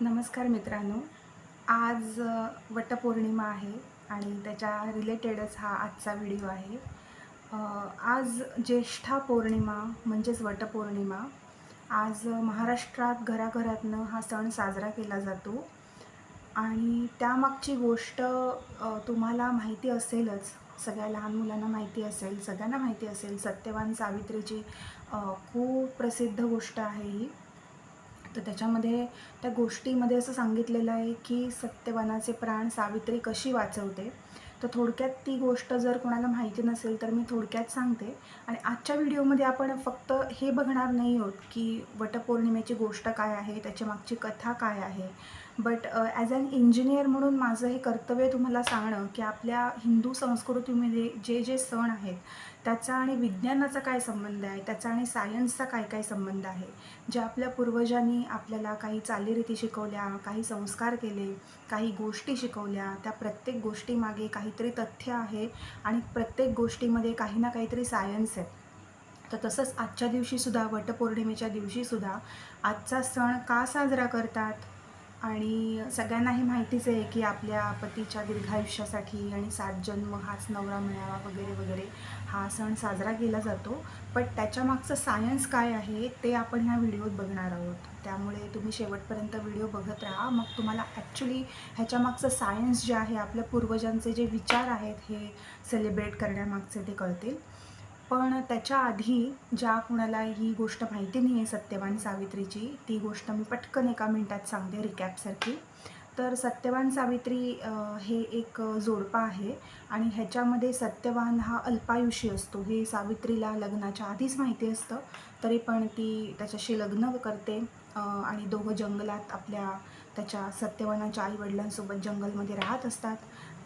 नमस्कार मित्रांनो. आज वटपौर्णिमा आहे आणि त्याच्या रिलेटेडच हा आजचा व्हिडिओ आहे. आज ज्येष्ठा पौर्णिमा म्हणजेच वटपौर्णिमा. आज महाराष्ट्रात घराघरातनं हा सण साजरा केला जातो. आणि त्यामागची गोष्ट तुम्हाला माहिती असेलच सगळ्या लहान मुलांना माहिती असेल सगळ्यांना माहिती असेल सत्यवान सावित्रीची खूप प्रसिद्ध गोष्ट आहे ही. तर त्याच्यामध्ये त्या गोष्टीमध्ये असं सांगितलेलं आहे की सत्यवानाचे प्राण सावित्री कशी वाचवते? तर थोडक्यात ती गोष्ट जर कोणाला माहिती नसेल तर मी थोडक्यात सांगते. आणि आजच्या व्हिडिओमध्ये आपण फक्त हे बघणार नाही आहोत की वटपौर्णिमेची गोष्ट काय आहे त्याच्या मागची कथा काय आहे. बट ॲज अन इंजिनियर म्हणून माझं हे कर्तव्य तुम्हाला सांगणं की आपल्या हिंदू संस्कृतीमध्ये जे जे सण आहेत त्याचा आणि विज्ञानाचा काय संबंध आहे? त्याचा आणि सायन्सचा काय काय संबंध आहे? जे आपल्या पूर्वजांनी आपल्याला काही चालीरीती शिकवल्या काही संस्कार केले काही गोष्टी शिकवल्या त्या प्रत्येक गोष्टीमागे काहीतरी तथ्य आहे आणि प्रत्येक गोष्टीमध्ये काही ना काहीतरी सायन्स आहे. तर तसंच आजच्या दिवशीसुद्धा वटपौर्णिमेच्या दिवशीसुद्धा आजचा सण का साजरा करतात? आणि सगळ्यांना हे माहितीच आहे की आपल्या पतीच्या दीर्घायुष्यासाठी आणि सात जन्म हाच नवरा मिळावा वगैरे वगैरे हा सण साजरा केला जातो. पण त्याच्यामागचं सायन्स काय आहे ते आपण ह्या व्हिडिओत बघणार आहोत. त्यामुळे तुम्ही शेवटपर्यंत व्हिडिओ बघत राहा. मग तुम्हाला ॲक्च्युली ह्याच्यामागचं सायन्स जे आहे आपल्या पूर्वजांचे जे विचार आहेत हे सेलिब्रेट करण्यामागचे ते कळतील. पण त्याच्या आधी ज्या कुणाला ही गोष्ट माहिती नाही आहे सत्यवान सावित्रीची ती गोष्ट मी पटकन एका मिनटात सांगते रिकॅपसारखी तर सत्यवान सावित्री हे एक जोडपा आहे आणि ह्याच्यामध्ये सत्यवान हा अल्पायुषी असतो. हे सावित्रीला लग्नाच्या आधीच माहिती असतं. तरी पण ती त्याच्याशी लग्न करते आणि दोघं जंगलात आपल्या त्याच्या सत्यवानाच्या आईवडिलांसोबत जंगलमध्ये राहत असतात.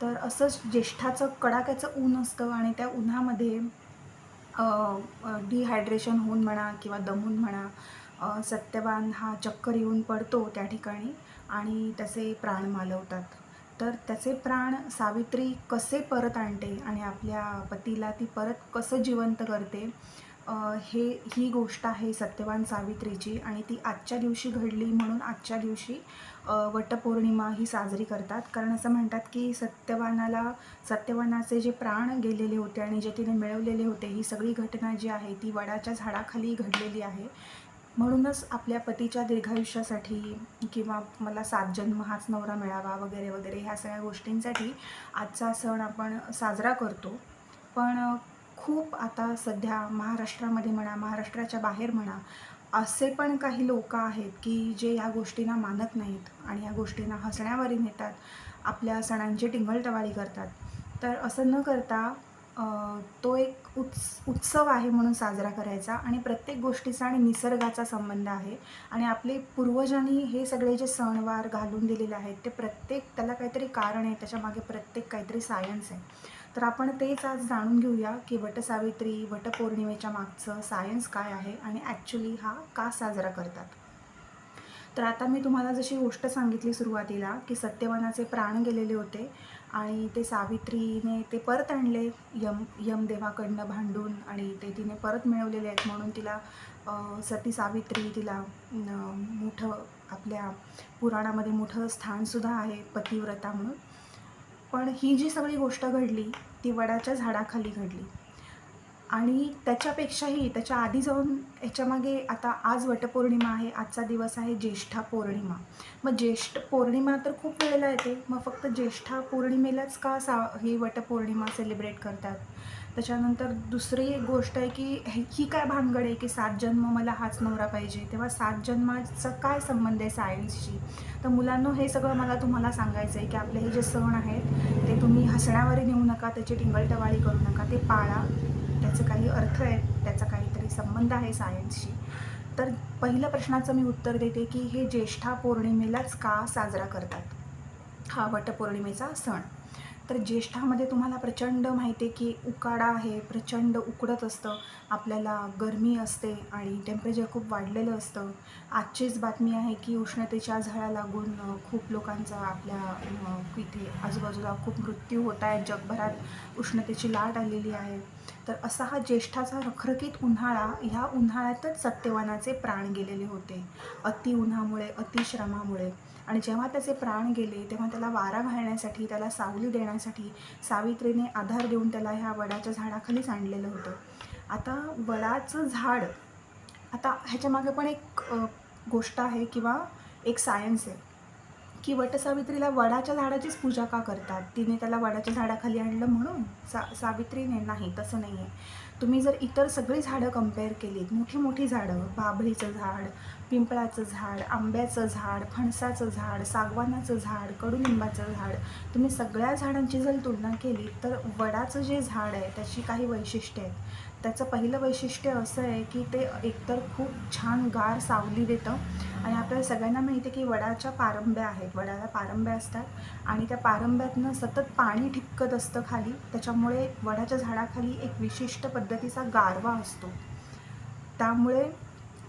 तर असंच ज्येष्ठाचं कडाक्याचं ऊन असतं आणि त्या उन्हामध्ये डिहायड्रेशन होऊन म्हणा किंवा दमून म्हणा सत्यवान हा चक्कर येऊन पडतो त्या ठिकाणी आणि त्याचे प्राण मालवतात. तर त्याचे प्राण सावित्री कसे परत आणते आणि आपल्या पतीला ती परत कसं जिवंत करते? हे ही गोष्ट आहे सत्यवान सावित्रीची आणि ती आजच्या दिवशी घडली म्हणून आजच्या दिवशी वटपौर्णिमा ही साजरी करतात. कारण असं म्हणतात की सत्यवानाला सत्यवानाचे जे प्राण गेलेले होते आणि जे तिने मिळवलेले होते ही सगळी घटना जी आहे ती वडाच्या झाडाखाली घडलेली आहे. म्हणूनच आपल्या पतीच्या दीर्घायुष्यासाठी किंवा मला सात जन्म हाच नवरा मिळावा वगैरे वगैरे ह्या सगळ्या गोष्टींसाठी आजचा सण आपण साजरा करतो. पण खूप आता सध्या महाराष्ट्रामध्ये म्हणा महाराष्ट्राच्या बाहेर म्हणा असे पण काही लोक आहेत की जे या गोष्टींना मानत नाहीत आणि या गोष्टींना हसण्यावारी नेतात आपल्या सणांची टिंगलटवाळी करतात. तर असं न करता तो एक उत्स उत्सव आहे म्हणून साजरा करायचा आणि प्रत्येक गोष्टीचा आणि निसर्गाचा संबंध आहे आणि आपले पूर्वजांनी हे सगळे जे सणवार घालून दिलेले आहेत ते प्रत्येक त्याला काहीतरी कारण आहे त्याच्यामागे प्रत्येक काहीतरी सायन्स आहे. तर आपण तेच आज जाणून घेऊया की वटसावित्री वटपौर्णिमेच्या मागचं सायन्स काय आहे आणि ॲक्च्युली हा का साजरा करतात. तर आता मी तुम्हाला जशी गोष्ट सांगितली सुरुवातीला की सत्यवानाचे प्राण गेलेले होते आणि ते सावित्रीने ते परत आणले यम यमदेवाकडनं भांडून आणि ते तिने परत मिळवलेले आहेत म्हणून तिला सती सावित्री तिला मोठं आपल्या पुराणामध्ये मोठं स्थानसुद्धा आहे पतिव्रता म्हणून. पण ही जी सगळी गोष्ट घडली ती वडाच्या झाडाखाली घडली. आणि त्याच्यापेक्षाही त्याच्या आधी जाऊन याच्यामागे आता आज वटपौर्णिमा आहे आजचा दिवस आहे ज्येष्ठा पौर्णिमा. मग ज्येष्ठ पौर्णिमा तर खूप वेळेला येते मग फक्त ज्येष्ठा पौर्णिमेलाच का सा ही वटपौर्णिमा सेलिब्रेट करतात? त्याच्यानंतर दुसरी एक गोष्ट आहे की हे- ही काय भानगड आहे की सात जन्म मला हाच नवरा पाहिजे. तेव्हा सात जन्माचा काय संबंध आहे सायन्सशी? तर मुलांनो हे सगळं मला तुम्हाला सांगायचं आहे की आपले हे जे सण आहेत ते तुम्ही हसण्यावर नेऊ नका त्याची टिंगलटवाळी करू नका ते पाळा. त्याचे काही अर्थ आहेत त्याचा काहीतरी संबंध आहे सायन्सशी. तर पहिल्या प्रश्नाचं मी उत्तर देते की हे ज्येष्ठा पौर्णिमेलाच का साजरा करतात? हा वटपौर्णिमेचा सण. तर ज्येष्ठामध्ये तुम्हाला प्रचंड माहिती आहे की उकाडा आहे प्रचंड उकडत असतं. आपल्याला गरमी असते आणि टेम्परेचर खूप वाढलेलं असतं. आजचीच बातमी आहे की उष्णतेच्या झळा लागून खूप लोकांचा आपल्या इथे आजूबाजूला खूप मृत्यू होत आहेत जगभरात उष्णतेची लाट आलेली आहे. तर असा हा ज्येष्ठाचा रखरखीत उन्हाळा ह्या उन्हाळ्यातच सत्यवानाचे प्राण गेलेले होते. अति उन्हामुळे अतिश्रमामुळे आणि जेव्हा त्याचे प्राण गेले तेव्हा त्याला वारा घालण्यासाठी त्याला सावली देण्यासाठी सावित्रीने आधार देऊन त्याला ह्या वडाच्या झाडाखालीच आणलेलं होतं. आता वडाचं झाड आता ह्याच्यामागे पण एक गोष्ट आहे किंवा एक सायन्स आहे. की वटसावित्रीला वडाच्या झाडाचीच पूजा का करतात? तिने त्याला वडाच्या झाडाखाली आणलं म्हणून सा सावित्रीने नाही तसं नाही आहे तुम्ही जर इतर सगळी झाडं कंपेअर केलीत मोठी मोठी झाडं बाभळीचं झाड पिंपळाचं झाड आंब्याचं झाड फणसाचं झाड सागवानाचं झाड कडुलिंबाचं झाड तुम्ही सगळ्या झाडांची जर तुलना केली तर वडाचं जे झाड आहे त्याची काही वैशिष्ट्य आहेत. त्याचं पहिलं वैशिष्ट्य असं आहे की ते एकतर खूप छान गार सावली देतं आणि आपल्याला सगळ्यांना माहिती आहे की वडाच्या पारंब्या आहेत. वडाला पारंब्या असतात आणि त्या पारंब्यातनं सतत पाणी ठिपकत असतं खाली. त्याच्यामुळे वडाच्या झाडाखाली एक विशिष्ट पद्धतीचा गारवा असतो. त्यामुळे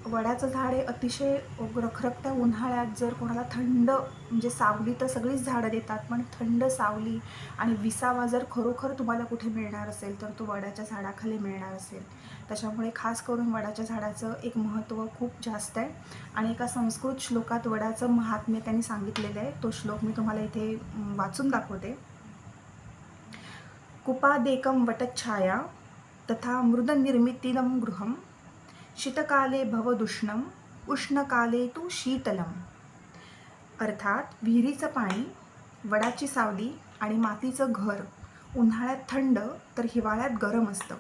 वडाचं झाड हे अतिशय रखरखत्या उन्हाळ्यात जर कोणाला थंड म्हणजे सावली तर सगळीच झाडं देतात पण थंड सावली आणि विसावा जर खरोखर तुम्हाला कुठे मिळणार असेल तर तो वडाच्या झाडाखाली मिळणार असेल. त्याच्यामुळे खास करून वडाच्या झाडाचं एक महत्त्व खूप जास्त आहे. आणि एका संस्कृत श्लोकात वडाचं महात्म्य त्यांनी सांगितलेलं आहे. तो श्लोक मी तुम्हाला इथे वाचून दाखवते. कुपादेकम वटच्छाया तथा मृदनिर्मितिनं गृहं। शीतकाले भवदुष्णं उष्णकाले तू शीतलम। अर्थात विहिरीचं पाणी वडाची सावली आणि मातीचं घर उन्हाळ्यात थंड तर हिवाळ्यात गरम असतं.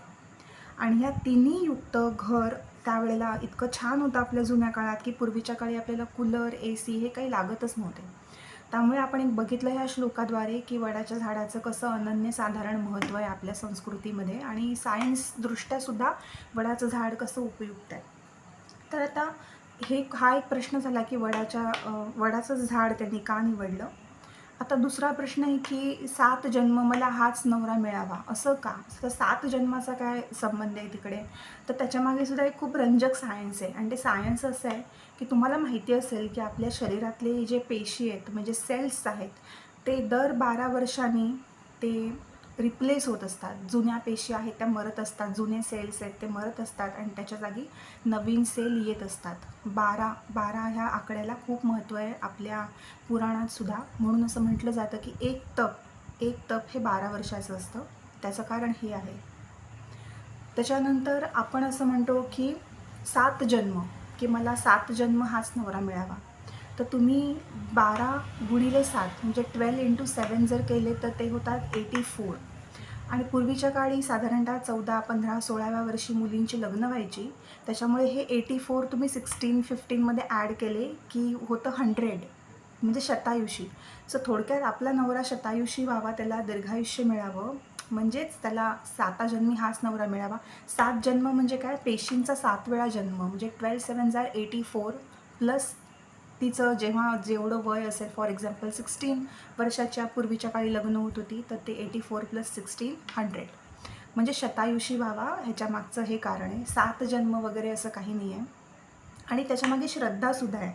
आणि ह्या तिन्ही युक्त घर त्यावेळेला इतकं छान होतं आपल्या जुन्या काळात की पूर्वीच्या काळी आपल्याला कूलर ए सी हे काही लागतच नव्हते. त्यामुळे आपण एक बघितलं ह्या श्लोकाद्वारे की वडाच्या झाडाचं कसं अनन्यसाधारण महत्त्व आहे आपल्या संस्कृतीमध्ये आणि सायन्सदृष्ट्यासुद्धा वडाचं झाड कसं उपयुक्त आहे. तर आता हे हा एक प्रश्न झाला की वडाच्या वडाचं झाड त्यांनी का निवडलं? आता दुसरा प्रश्न आहे की सात जन्म मला हाच नवरा मिळावा असं का? तर सात जन्माचा काय संबंध आहे तिकडे? तर त्याच्यामागे सुद्धा एक खूप रंजक सायन्स आहे. आणि ते सायन्स असं आहे की तुम्हाला माहिती असेल की आपल्या शरीरातले जे पेशी आहेत म्हणजे सेल्स आहेत ते दर बारा वर्षांनी ते रिप्लेस होत असतात. जुन्या पेशी आहेत त्या मरत असतात. जुने सेल्स आहेत ते मरत असतात आणि त्याच्या जागी नवीन सेल येत असतात. बारा बारा ह्या आकड्याला खूप महत्त्व आहे आपल्या पुराणात सुद्धा. म्हणून असं म्हटलं जातं की एक तप एक तप हे बारा वर्षाचं असतं. त्याचं कारण हे आहे. त्याच्यानंतर आपण असं म्हणतो की सात जन्म की मला सात जन्म हाच नवरा मिळावा. तर तुम्ही बारा गुणिले सात म्हणजे ट्वेल्व इंटू सेवन जर केले तर ते होतात एटी फोर आणि पूर्वीच्या काळी साधारणतः चौदा पंधरा सोळाव्या वर्षी मुलींची लग्न व्हायची. त्याच्यामुळे हे एटी फोर तुम्ही सिक्स्टीन फिफ्टीनमध्ये ॲड केले की होतं हंड्रेड म्हणजे शतायुषी. सो थोडक्यात आपला नवरा शतायुषी व्हावा त्याला दीर्घायुष्य मिळावं म्हणजेच त्याला साता जन्मी हाच नवरा मिळावा. सात जन्म म्हणजे काय? पेशींचा सात वेळा जन्म म्हणजे ट्वेल्व सेवन जार एटी फोर प्लस तिचं जेव्हा जेवढं वय असेल फॉर एक्झाम्पल सिक्स्टीन वर्षाच्या पूर्वीच्या काळी लग्न होत होती तर ते eighty four plus sixteen hundred म्हणजे शतायुषी व्हावा ह्याच्या मागचं हे कारण आहे. सात जन्म वगैरे असं काही नाही आहे आणि त्याच्यामागे श्रद्धासुद्धा आहे.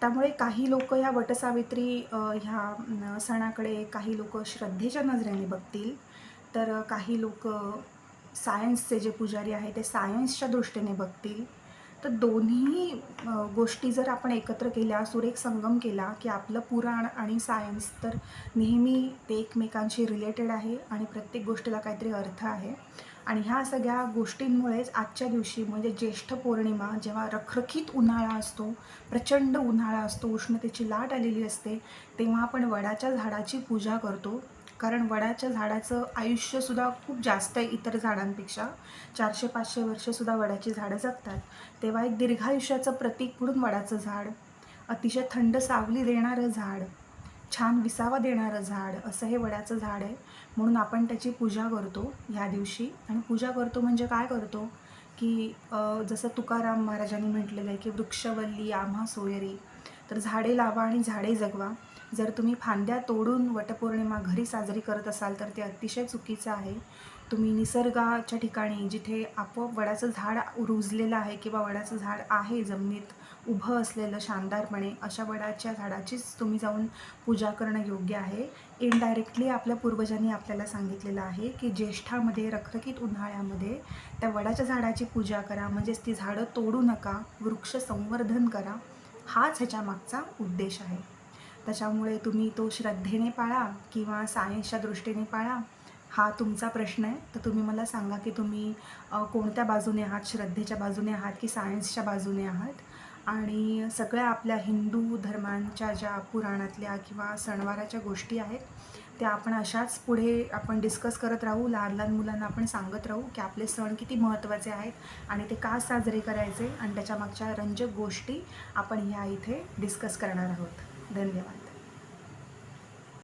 त्यामुळे काही लोक ह्या वटसावित्री ह्या सणाकडे काही लोक श्रद्धेच्या नजरेने बघतील. तर काही लोक सायन्सचे जे पुजारी आहे ते सायन्सच्या दृष्टीने बघतील. तर दोन्ही गोष्टी जर आपण एकत्र केल्या सुरेख संगम केला की आपलं पुराण आणि सायन्स तर नेहमी ते एकमेकांशी रिलेटेड आहे आणि प्रत्येक गोष्टीला काहीतरी अर्थ आहे. आणि ह्या सगळ्या गोष्टींमुळेच आजच्या दिवशी म्हणजे ज्येष्ठ पौर्णिमा जेव्हा रखरखीत उन्हाळा असतो प्रचंड उन्हाळा असतो उष्णतेची लाट आलेली असते तेव्हा आपण वडाच्या झाडाची पूजा करतो. कारण वडाच्या झाडाचं आयुष्यसुद्धा खूप जास्त आहे इतर झाडांपेक्षा. चारशे पाचशे वर्षसुद्धा वडाची झाडं जगतात. तेव्हा एक दीर्घायुष्याचं प्रतीक म्हणून वडाचं झाड अतिशय थंड सावली देणारं झाड छान विसावा देणारं झाड असं हे वडाचं झाड आहे. म्हणून आपण त्याची पूजा करतो ह्या दिवशी. आणि पूजा करतो म्हणजे काय करतो? की जसं तुकाराम महाराजांनी म्हटलेलं आहे की वृक्षवल्ली आम्हा सोयरी. तर झाडे लावा आणि झाडे जगवा. जर तुम्ही फांद्या तोडून वटपौर्णिमा घरी साजरी करत असाल तर ते अतिशय चुकीचं आहे. तुम्ही निसर्गाच्या ठिकाणी जिथे आपोआप वडाचं झाड रुजलेलं आहे किंवा वडाचं झाड आहे जमिनीत उभं असलेलं शानदारपणे अशा वडाच्या झाडाचीच तुम्ही जाऊन पूजा करणं योग्य आहे. इनडायरेक्टली आपल्या पूर्वजांनी आपल्याला सांगितलेलं आहे की ज्येष्ठामध्ये रखरखीत उन्हाळ्यामध्ये त्या वडाच्या झाडाची पूजा करा. म्हणजेच ती झाडं तोडू नका वृक्ष संवर्धन करा. हाच ह्याच्या मागचा उद्देश आहे. त्याच्यामुळे तुम्ही तो श्रद्धेने पाळा किंवा सायन्सच्या दृष्टीने पाळा. हा तुमचा प्रश्न आहे. तर तुम्ही मला सांगा की तुम्ही कोणत्या बाजूने आहात? श्रद्धेच्या बाजूने आहात की सायन्सच्या बाजूने आहात? आणि सगळ्या आपल्या हिंदू धर्मांच्या ज्या पुराणातल्या किंवा सणवाराच्या गोष्टी आहेत त्या आपण अशाच पुढे आपण डिस्कस करत राहू. लहान लहान मुलांना आपण सांगत राहू की आपले सण किती महत्त्वाचे आहेत आणि ते का साजरे करायचे? आणि त्याच्या मागच्या रंजक गोष्टी आपण ह्या इथे डिस्कस करणार आहोत. धन्यवाद.